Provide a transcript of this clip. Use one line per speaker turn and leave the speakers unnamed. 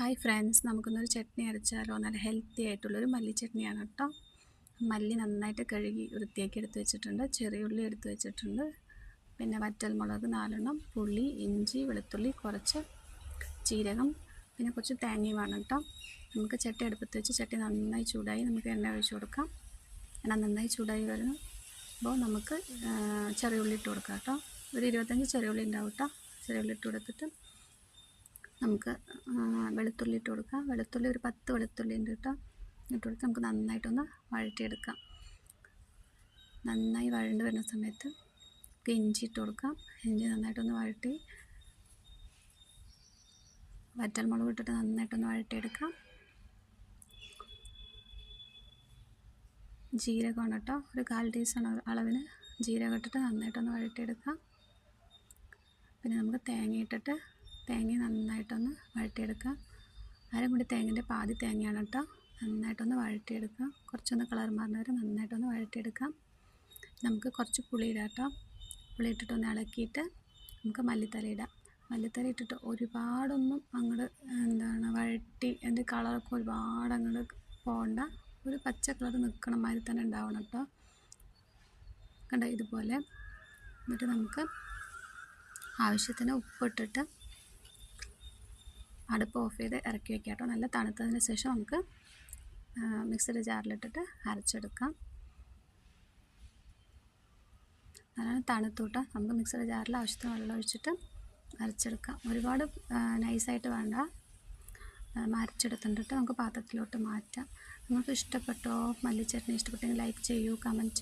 Hi friends നമുക്കൊന്നൊരു ചട്നി അരച്ചാലോ? നല്ല ഹെൽത്തി ആയിട്ടുള്ളൊരു മല്ലി ചട്നിയാണ് കേട്ടോ. മല്ലി നന്നായിട്ട് കഴുകി വൃത്തിയാക്കി എടുത്ത് വെച്ചിട്ടുണ്ട്. ചെറിയുള്ളി എടുത്ത് വെച്ചിട്ടുണ്ട്. പിന്നെ വറ്റൽമുളക് നാലെണ്ണം പുളി ഇഞ്ചി വെളുത്തുള്ളി കുറച്ച് ജീരകം പിന്നെ കുറച്ച് തേങ്ങയും വേണം കേട്ടോ. നമുക്ക് ചട്ടി അടുപ്പത്ത് വെച്ച് ചട്ടി നന്നായി ചൂടായി നമുക്ക് എണ്ണ ഒഴിച്ചു കൊടുക്കാം. എണ്ണ നന്നായി ചൂടായി വരുന്നു അപ്പോൾ നമുക്ക് ചെറിയുള്ളി ഇട്ട് കൊടുക്കാം കേട്ടോ. ഒരു ഇരുപത്തഞ്ച് ചെറിയുള്ളി ഉണ്ടാവും കേട്ടോ. ചെറിയുള്ളി ഇട്ട് കൊടുത്തിട്ട് നമുക്ക് വെളുത്തുള്ളി ഇട്ട് കൊടുക്കാം വെളുത്തുള്ളി ഒരു പത്ത് വെളുത്തുള്ളി ഉണ്ട് കേട്ടോ. ഇട്ട് കൊടുത്ത് നമുക്ക് നന്നായിട്ടൊന്ന് വഴറ്റിയെടുക്കാം. നന്നായി വഴണ്ട് വരുന്ന സമയത്ത് ഇഞ്ചി ഇട്ട് കൊടുക്കാം. ഇഞ്ചി നന്നായിട്ടൊന്ന് വഴറ്റി വറ്റൽമുളക് ഇട്ടിട്ട് നന്നായിട്ടൊന്ന് വഴറ്റിയെടുക്കാം. ജീരകമാണ് കേട്ടോ. ഒരു കാൽ ടീസ്പൂൺ അളവിന് ജീരകം ഇട്ടിട്ട് നന്നായിട്ടൊന്ന് വഴറ്റിയെടുക്കാം. പിന്നെ നമുക്ക് തേങ്ങ ഇട്ടിട്ട് തേങ്ങ നന്നായിട്ടൊന്ന് വഴറ്റിയെടുക്കുക. അരമുടി തേങ്ങന്റെ പാതി തേങ്ങയാണ് കേട്ടോ. നന്നായിട്ടൊന്ന് വഴറ്റിയെടുക്കുക. കുറച്ചൊന്ന് കളർ മാറുന്നവർ നന്നായിട്ടൊന്ന് വഴറ്റിയെടുക്കാം നമുക്ക് കുറച്ച് പുളി ഇടാം കേട്ടോ. പുളി ഇട്ടിട്ടൊന്ന് ഇളക്കിയിട്ട് നമുക്ക് മല്ലിത്തല ഇടാം. മല്ലിത്തല ഇട്ടിട്ട് ഒരുപാടൊന്നും അങ്ങോട്ട് എന്താണ് വഴറ്റി എന്റെ കളറൊക്കെ ഒരുപാട് അങ്ങോട്ട് പോകണ്ട. ഒരു പച്ച കളർ നിൽക്കണ മാതിരി തന്നെ ഉണ്ടാവണം കേട്ടോ. കണ്ട ഇതുപോലെ. എന്നിട്ട് നമുക്ക് ആവശ്യത്തിന് ഉപ്പിട്ടിട്ട് അടുപ്പ് ഓഫ് ചെയ്ത് ഇറക്കി വയ്ക്കാം നല്ല തണുത്തതിന് ശേഷം നമുക്ക് മിക്സിയുടെ ജാറിലിട്ടിട്ട് അരച്ചെടുക്കാം. നല്ലോണം തണുത്തൂട്ട നമുക്ക് മിക്സിയുടെ ജാറിൽ ആവശ്യത്തിന് വെള്ളം ഒഴിച്ചിട്ട് അരച്ചെടുക്കാം. ഒരുപാട് നൈസായിട്ട് വേണ്ട. അരച്ചെടുത്തിട്ട് നമുക്ക് പാത്രത്തിലോട്ട് മാറ്റാം. നിങ്ങൾക്ക് ഇഷ്ടപ്പെട്ടോ മല്ലിച്ചട്നി ഇഷ്ടപ്പെട്ടെങ്കിൽ ലൈക്ക് ചെയ്യൂ കമന്റ്